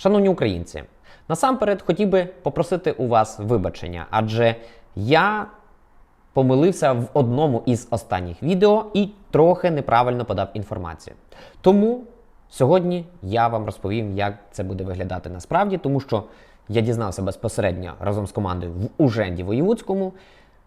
Шановні українці, насамперед хотів би попросити у вас вибачення, адже я помилився в одному із останніх відео і трохи неправильно подав інформацію. Тому сьогодні я вам розповім, як це буде виглядати насправді, тому що я дізнався безпосередньо разом з командою в Уженді Воєвудському,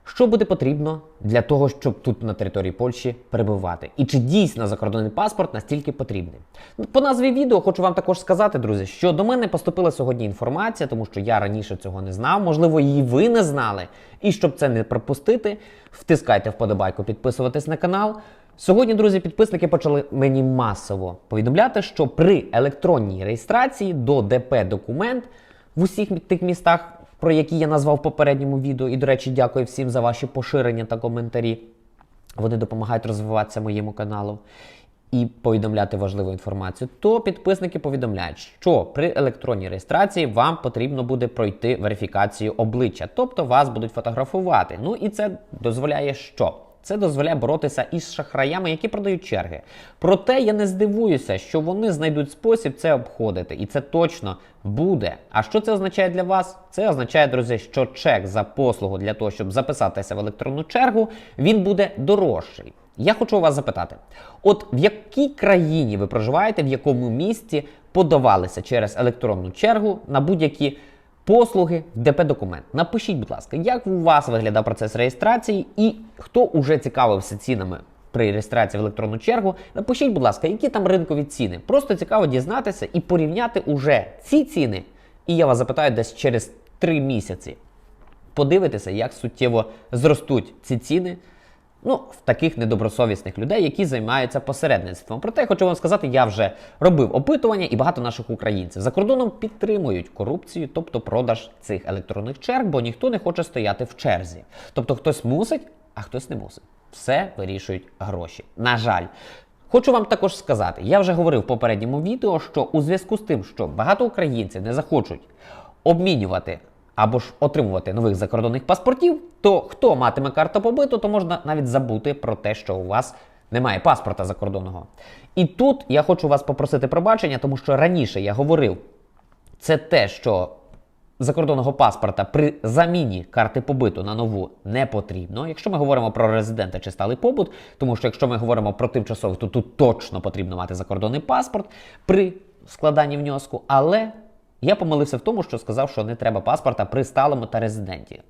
що буде потрібно для того, щоб тут на території Польщі перебувати, і чи дійсно закордонний паспорт настільки потрібний. Ну, По назві відео хочу вам також сказати, друзі, що до мене поступила сьогодні інформація, тому що я раніше цього не знав. Можливо, її ви не знали. І щоб це не пропустити, втискайте вподобайку, підписуватись на канал. Сьогодні, друзі, підписники почали мені масово повідомляти, що при електронній реєстрації до ДП документ в усіх тих містах, про які я назвав в попередньому відео. І, до речі, дякую всім за ваші поширення та коментарі. Вони допомагають розвиватися моєму каналу і повідомляти важливу інформацію. То підписники повідомляють, що при електронній реєстрації вам потрібно буде пройти верифікацію обличчя, тобто вас будуть фотографувати. Ну і це дозволяє що? Це дозволяє боротися із шахраями, які продають черги. Проте я не здивуюся, що вони знайдуть спосіб це обходити, і це точно буде. А що це означає для вас? Це означає, друзі, що чек за послугу для того, щоб записатися в електронну чергу, він буде дорожчий. Я хочу вас запитати: от в якій країні ви проживаєте, в якому місті подавалися через електронну чергу на будь-які послуги в ДП документ. Напишіть, будь ласка, як у вас виглядав процес реєстрації і хто уже цікавився цінами при реєстрації в електронну чергу. Напишіть, будь ласка, які там ринкові ціни. Просто цікаво дізнатися і порівняти уже ці ціни. І я вас запитаю десь через 3 місяці. Подивитися, як суттєво зростуть ці ціни. Ну, в таких недобросовісних людей, які займаються посередництвом. Проте я хочу вам сказати, я вже робив опитування, і багато наших українців за кордоном підтримують корупцію, тобто продаж цих електронних черг, бо ніхто не хоче стояти в черзі. Тобто хтось мусить, а хтось не мусить. Все вирішують гроші. На жаль. Хочу вам також сказати, я вже говорив в попередньому відео, що у зв'язку з тим, що багато українців не захочуть обмінювати або ж отримувати нових закордонних паспортів, то хто матиме карту побиту, то можна навіть забути про те, що у вас немає паспорта закордонного. І тут я хочу вас попросити пробачення, тому що раніше я говорив, це те, що закордонного паспорта при заміні карти побиту на нову не потрібно. Якщо ми говоримо про резидента чи сталий побут, тому що якщо ми говоримо про тимчасових, то тут точно потрібно мати закордонний паспорт при складанні внеску. Але я помилився в тому, що сказав, що не треба паспорта при сталому та резиденті.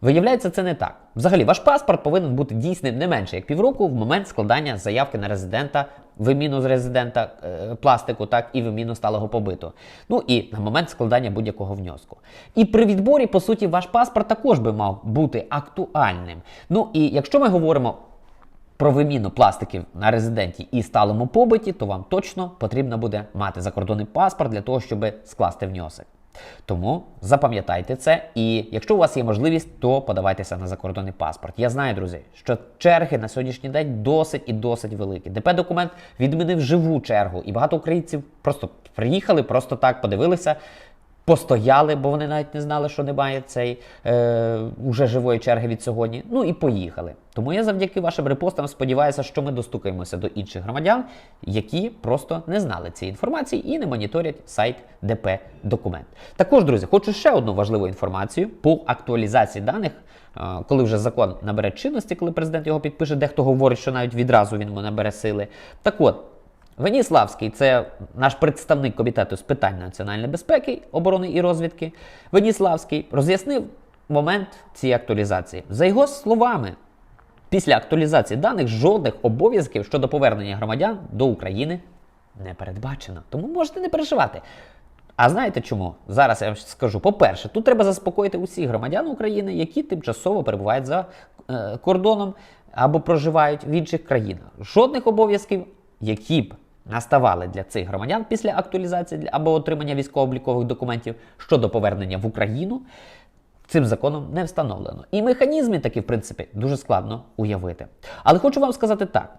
Виявляється, це не так. Взагалі, ваш паспорт повинен бути дійсним не менше як півроку в момент складання заявки на резидента, виміну з резидента е, пластику, так і виміну сталого побиту. Ну і на момент складання будь-якого внеску. І при відборі, по суті, ваш паспорт також би мав бути актуальним. Ну і якщо ми говоримо про виміну пластиків на резиденті і сталому побиті, то вам точно потрібно буде мати закордонний паспорт для того, щоб скласти внесок. Тому запам'ятайте це, і якщо у вас є можливість, то подавайтеся на закордонний паспорт. Я знаю, друзі, що черги на сьогоднішній день досить і досить великі. ДП документ відмінив живу чергу, і багато українців просто приїхали, просто так подивилися. Постояли, бо вони навіть не знали, що немає цей е, уже живої черги від сьогодні. Ну і поїхали. Тому я завдяки вашим репостам сподіваюся, що ми достукаємося до інших громадян, які просто не знали цієї інформації і не моніторять сайт ДП Документ. Також, друзі, хочу ще одну важливу інформацію по актуалізації даних. е, Коли вже закон набере чинності, коли президент його підпише, дехто говорить, що навіть відразу він набере сили. Так от, Веніславський, це наш представник комітету з питань національної безпеки, оборони і розвідки. Веніславський роз'яснив момент цієї актуалізації. За його словами, після актуалізації даних жодних обов'язків щодо повернення громадян до України не передбачено. Тому можете не переживати. А знаєте чому? Зараз я вам скажу. По-перше, тут треба заспокоїти усіх громадян України, які тимчасово перебувають за е, кордоном або проживають в інших країнах. Жодних обов'язків, які б наставали для цих громадян після актуалізації або отримання військово-облікових документів щодо повернення в Україну, цим законом не встановлено. І механізми такі, в принципі, дуже складно уявити. Але хочу вам сказати так.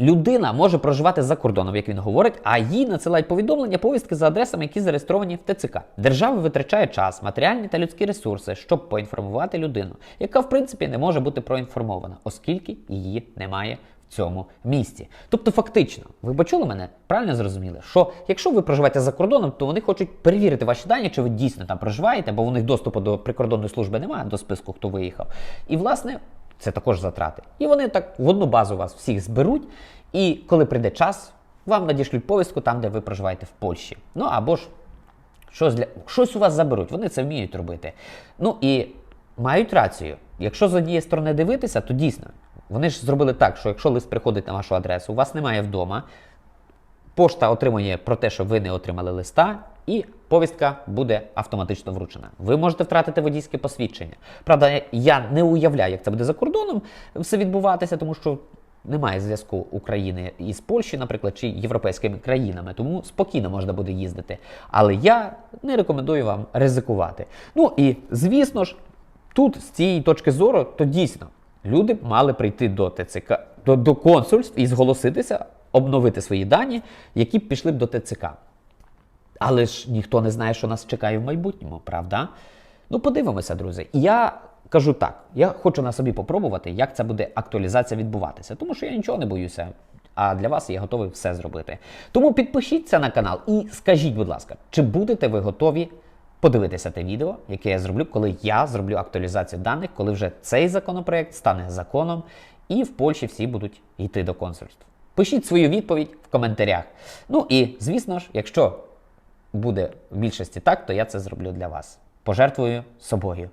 Людина може проживати за кордоном, як він говорить, а їй надсилають повідомлення, повістки за адресами, які зареєстровані в ТЦК. Держава витрачає час, матеріальні та людські ресурси, щоб поінформувати людину, яка в принципі не може бути проінформована, оскільки її немає цьому місті. Тобто, фактично, ви почули мене правильно зрозуміли, що якщо ви проживаєте за кордоном, то вони хочуть перевірити ваші дані, чи ви дійсно там проживаєте, бо у них доступу до прикордонної служби немає, до списку, хто виїхав. І власне. Це також затрати. І вони так в одну базу вас всіх зберуть, і коли прийде час, вам надішлють повістку там, де ви проживаєте в Польщі. Ну або ж щось, для... щось у вас заберуть, вони це вміють робити. Ну і мають рацію. Якщо з однієї сторони дивитися, то дійсно вони ж зробили так, що якщо лист приходить на вашу адресу, у вас немає вдома, пошта отримує про те, що ви не отримали листа, і повістка буде автоматично вручена. Ви можете втратити водійське посвідчення. Правда, я не уявляю, як це буде за кордоном все відбуватися, тому що немає зв'язку України із Польщі, наприклад, чи європейськими країнами, тому спокійно можна буде їздити. Але я не рекомендую вам ризикувати. Ну і звісно ж, тут з цієї точки зору, то дійсно люди мали прийти до ТЦК, до, до консульств і зголоситися, обновити свої дані, які б пішли б до ТЦК. Але ж ніхто не знає, що нас чекає в майбутньому, правда? Ну, подивимося, друзі. Я кажу так: я хочу на собі попробувати, як це буде актуалізація відбуватися, тому що я нічого не боюся. А для вас я готовий все зробити. Тому підпишіться на канал і скажіть, будь ласка, чи будете ви готові подивитися те відео, яке я зроблю, коли я зроблю актуалізацію даних, коли вже цей законопроект стане законом, і в Польщі всі будуть йти до консульств. Пишіть свою відповідь в коментарях. Ну і звісно ж, якщо буде в більшості так, то я це зроблю для вас. Пожертвую собою.